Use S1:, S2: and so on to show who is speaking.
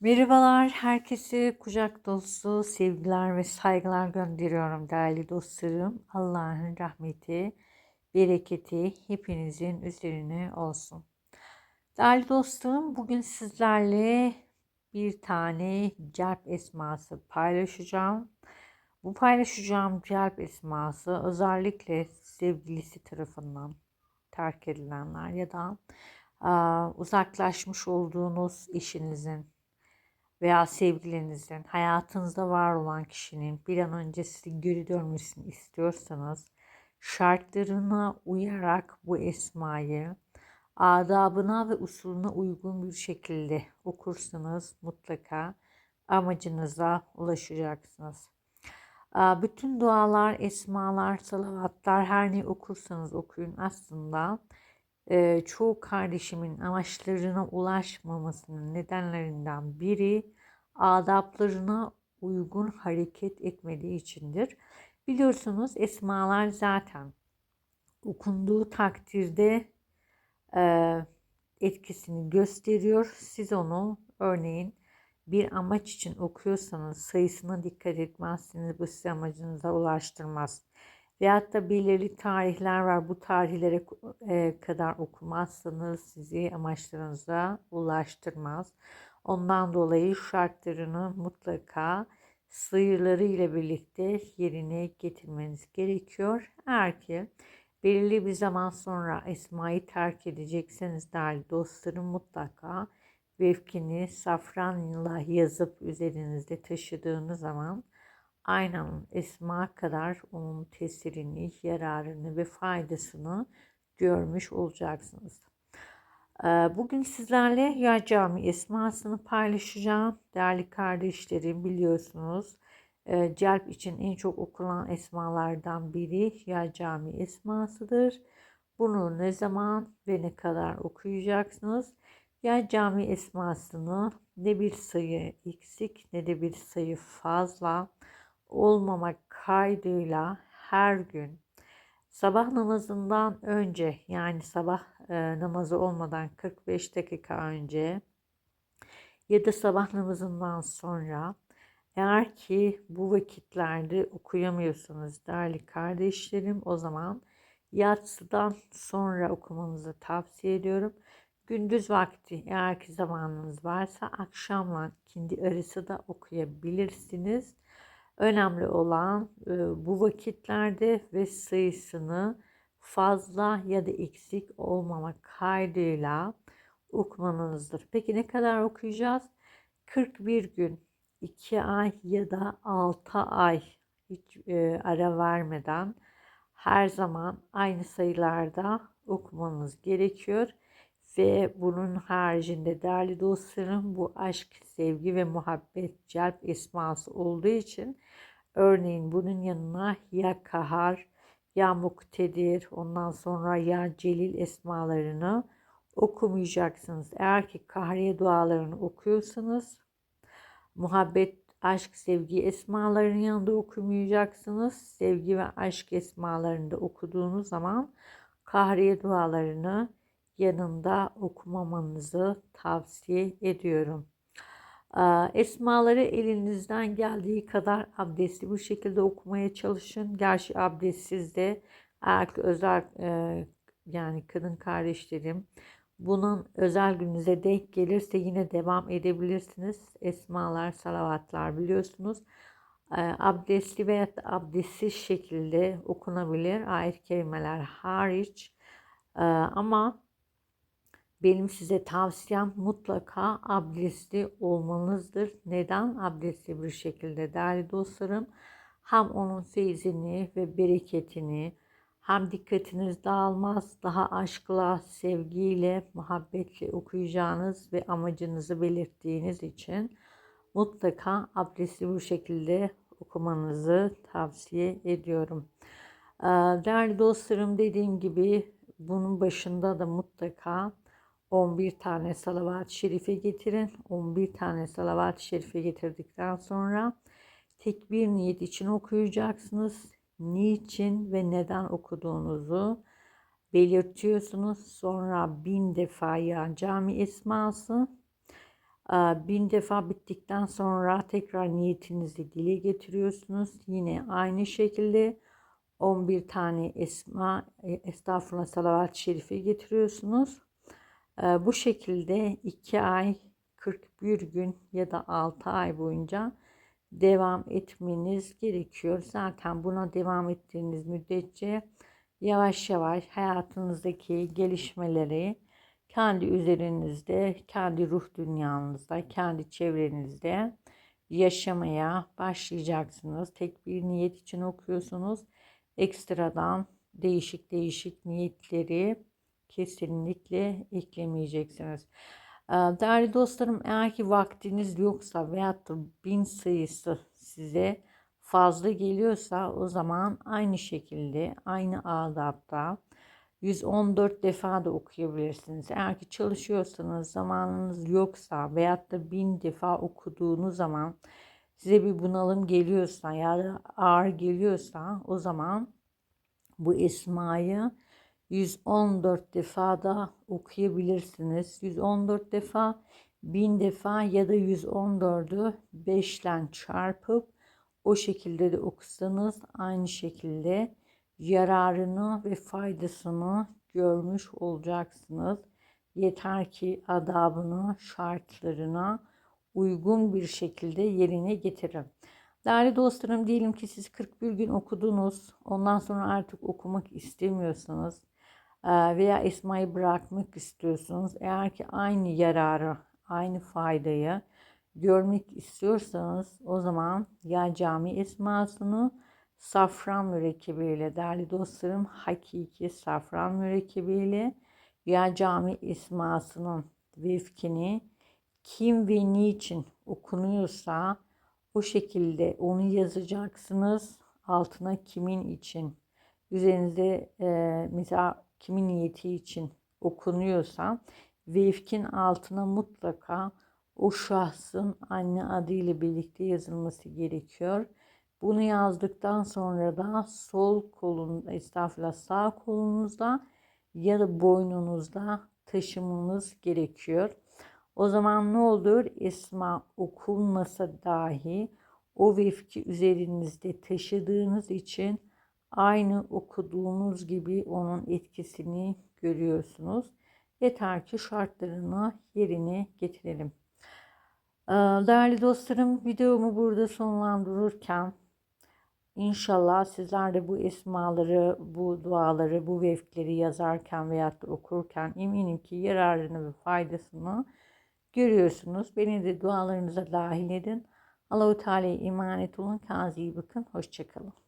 S1: Merhabalar, herkese kucak dolusu sevgiler ve saygılar gönderiyorum değerli dostlarım. Allah'ın rahmeti, bereketi hepinizin üzerine olsun. Değerli dostlarım, bugün sizlerle bir tane celp esması paylaşacağım. Bu paylaşacağım celp esması özellikle sevgilisi tarafından terk edilenler ya da uzaklaşmış olduğunuz eşinizin veya sevgilinizin, hayatınızda var olan kişinin bir an önce sizi geri dönmesini istiyorsanız şartlarına uyarak bu esmayı adabına ve usulüne uygun bir şekilde okursanız mutlaka amacınıza ulaşacaksınız. Bütün dualar, esmalar, salavatlar her ne okursanız okuyun aslında e, çoğu kardeşimin amaçlarına ulaşmamasının nedenlerinden biri adaplarına uygun hareket etmediği içindir. Biliyorsunuz esmalar zaten okunduğu takdirde e, etkisini gösteriyor. Siz onu örneğin bir amaç için okuyorsanız sayısına dikkat etmezseniz bu size amacınıza ulaştırmaz. Veyahut da belirli tarihler var. Bu tarihlere e, kadar okumazsanız sizi amaçlarınıza ulaştırmaz. Ondan dolayı şartlarını mutlaka sıyırları ile birlikte yerine getirmeniz gerekiyor. Eğer ki belirli bir zaman sonra Esma'yı terk edecekseniz değerli dostlarım mutlaka vefkini safranla yazıp üzerinizde taşıdığınız zaman aynanın esma kadar onun tesirini, yararını ve faydasını görmüş olacaksınız. Ee, bugün sizlerle Ya Cami esmasını paylaşacağım. Değerli kardeşlerim biliyorsunuz e, celp için en çok okunan esmalardan biri Ya Cami esmasıdır. Bunu ne zaman ve ne kadar okuyacaksınız? Ya Cami esmasını ne bir sayı eksik ne de bir sayı fazla olmamak kaydıyla her gün sabah namazından önce yani sabah namazı olmadan 45 dakika önce ya da sabah namazından sonra eğer ki bu vakitlerde okuyamıyorsunuz değerli kardeşlerim o zaman yatsıdan sonra okumanızı tavsiye ediyorum. Gündüz vakti eğer ki zamanınız varsa akşamla ikindi arası da okuyabilirsiniz. Önemli olan e, bu vakitlerde ve sayısını fazla ya da eksik olmamak kaydıyla okumanızdır. Peki ne kadar okuyacağız? 41 gün, 2 ay ya da 6 ay hiç e, ara vermeden her zaman aynı sayılarda okumanız gerekiyor. Ve bunun haricinde değerli dostlarım bu aşk, sevgi ve muhabbet celp esması olduğu için örneğin bunun yanına ya kahar ya muktedir ondan sonra ya celil esmalarını okumayacaksınız. Eğer ki kahriye dualarını okuyorsanız muhabbet, aşk, sevgi esmalarının yanında okumayacaksınız. Sevgi ve aşk esmalarını da okuduğunuz zaman kahriye dualarını yanında okumamanızı tavsiye ediyorum. Esmaları elinizden geldiği kadar abdestli bu şekilde okumaya çalışın. Gerçi abdestsiz de eğer özel yani kadın kardeşlerim bunun özel gününüze denk gelirse yine devam edebilirsiniz. Esmalar, salavatlar biliyorsunuz. Abdestli veya abdestsiz şekilde okunabilir. Ayet kelimeler hariç. Ama benim size tavsiyem mutlaka abdestli olmanızdır. Neden? Abdestli bir şekilde değerli dostlarım. Hem onun feyzini ve bereketini hem dikkatiniz dağılmaz, daha aşkla, sevgiyle, muhabbetle okuyacağınız ve amacınızı belirttiğiniz için mutlaka abdestli bir şekilde okumanızı tavsiye ediyorum. Değerli dostlarım dediğim gibi bunun başında da mutlaka 11 tane salavat-ı şerife getirin. 11 tane salavat-ı şerife getirdikten sonra tek bir niyet için okuyacaksınız. Niçin ve neden okuduğunuzu belirtiyorsunuz. Sonra bin defa ya cami esması Bin defa bittikten sonra tekrar niyetinizi dile getiriyorsunuz. Yine aynı şekilde 11 tane esma, e, estağfurullah salavat-ı şerife getiriyorsunuz. Bu şekilde 2 ay, 41 gün ya da 6 ay boyunca devam etmeniz gerekiyor. Zaten buna devam ettiğiniz müddetçe yavaş yavaş hayatınızdaki gelişmeleri kendi üzerinizde, kendi ruh dünyanızda, kendi çevrenizde yaşamaya başlayacaksınız. Tek bir niyet için okuyorsunuz. Ekstradan değişik değişik niyetleri kesinlikle eklemeyeceksiniz. Değerli dostlarım eğer ki vaktiniz yoksa veyahut da bin sayısı size fazla geliyorsa o zaman aynı şekilde aynı adapta 114 defa da okuyabilirsiniz. Eğer ki çalışıyorsanız zamanınız yoksa veyahut da bin defa okuduğunuz zaman size bir bunalım geliyorsa ya da ağır geliyorsa o zaman bu esmayı 114 defa da okuyabilirsiniz. 114 defa, 1000 defa ya da 114'ü 5 ile çarpıp o şekilde de okusanız aynı şekilde yararını ve faydasını görmüş olacaksınız. Yeter ki adabını, şartlarına uygun bir şekilde yerine getirin. Değerli dostlarım diyelim ki siz 41 gün okudunuz. Ondan sonra artık okumak istemiyorsanız veya esmayı bırakmak istiyorsunuz. Eğer ki aynı yararı, aynı faydayı görmek istiyorsanız o zaman ya cami esmasını safran mürekkebiyle değerli dostlarım hakiki safran mürekkebiyle ya cami esmasının vefkini kim ve niçin okunuyorsa o şekilde onu yazacaksınız. Altına kimin için üzerinize e, mesela kimin niyeti için okunuyorsa vefkin altına mutlaka o şahsın anne adıyla birlikte yazılması gerekiyor. Bunu yazdıktan sonra da sol kolun, estağfurullah sağ kolunuzda ya da boynunuzda taşımanız gerekiyor. O zaman ne olur? Esma okunmasa dahi o vefki üzerinizde taşıdığınız için aynı okuduğunuz gibi onun etkisini görüyorsunuz. Yeter ki şartlarını yerine getirelim. Ee, Değerli dostlarım videomu burada sonlandırırken İnşallah sizler de bu esmaları, bu duaları, bu vefkleri yazarken veya da okurken eminim ki yararını ve faydasını görüyorsunuz. Beni de dualarınıza dahil edin. Allahu Teala'ya emanet olun. Kendinize iyi bakın. Hoşçakalın.